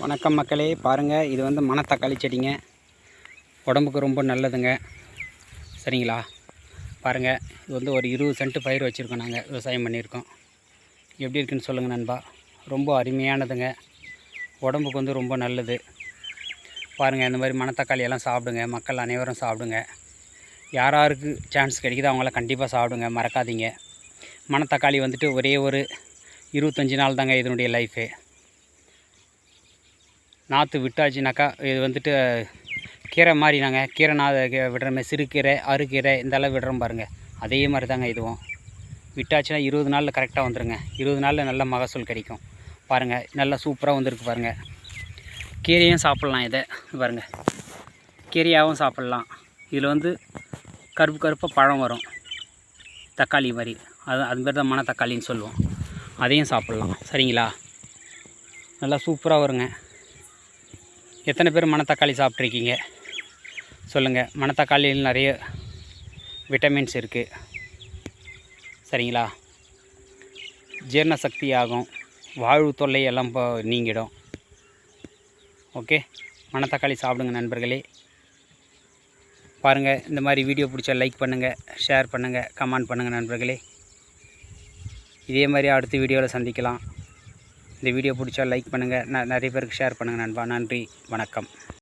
வணக்கம் மக்களே பாருங்கள் இது வந்து மணத்தக்காளி செடிங்க. உடம்புக்கு ரொம்ப நல்லதுங்க. சரிங்களா? பாருங்கள் இது வந்து ஒரு இருபது சென்ட் பயிர் வச்சுருக்கோம் நாங்கள் விவசாயம் பண்ணியிருக்கோம். எப்படி இருக்குன்னு சொல்லுங்கள் நண்பா. ரொம்ப அருமையானதுங்க. உடம்புக்கு வந்து ரொம்ப நல்லது. பாருங்கள் இந்த மாதிரி மணத்தக்காளியெல்லாம் சாப்பிடுங்க மக்கள் அனைவரும் சாப்பிடுங்க. யார் யாருக்கு சான்ஸ் கிடைக்குதோ அவங்களாம் கண்டிப்பாக சாப்பிடுங்க மறக்காதீங்க. மணத்தக்காளி வந்துட்டு ஒரே ஒரு இருபத்தஞ்சி நாள் தாங்க இதனுடைய லைஃபு நாற்று விட்டாச்சுனாக்கா இது வந்துட்டு கீரை மாதிரி நாங்கள் கீரை நா மாதிரி சிறுகீரை அறுக்கீரை இதெல்லாம் விடுறோம் பாருங்கள் அதே மாதிரி தாங்க இதுவும். விட்டாச்சுன்னா இருபது நாளில் கரெக்டாக வந்துடுங்க இருபது நாளில் நல்ல மகசூல் கிடைக்கும். பாருங்கள் நல்லா சூப்பராக வந்திருக்கு பாருங்கள் கீரையும் சாப்பிட்லாம் இதை பாருங்கள் கீரையாகவும் சாப்பிட்லாம். இதில் வந்து கருப்பு கருப்பாக பழம் வரும். தக்காளி மாதிரி. அது அது மாதிரி தான் மன தக்காளின்னு சொல்லுவோம். அதையும் சாப்பிட்லாம். சரிங்களா? நல்லா சூப்பராக வருங்க. எத்தனை பேர் மணத்தக்காளி சாப்பிட்ருக்கீங்க? சொல்லுங்கள் மணத்தக்காளியில் நிறைய விட்டமின்ஸ் இருக்குது சரிங்களா? ஜீரண சக்தி ஆகும் வாழ்வு தொல்லை எல்லாம் இப்போ நீங்கிடும். ஓகே? மணத்தக்காளி சாப்பிடுங்க நண்பர்களே. பாருங்கள் இந்த மாதிரி வீடியோ பிடிச்சா லைக் பண்ணுங்கள் ஷேர் பண்ணுங்கள் கமெண்ட் பண்ணுங்கள் நண்பர்களே. இதே மாதிரி அடுத்த வீடியோவில் சந்திக்கலாம். இந்த வீடியோ பிடிச்சா லைக் பண்ணுங்கள் ந நிறைய பேருக்கு ஷேர் பண்ணுங்கள் நண்பா. நன்றி. வணக்கம்.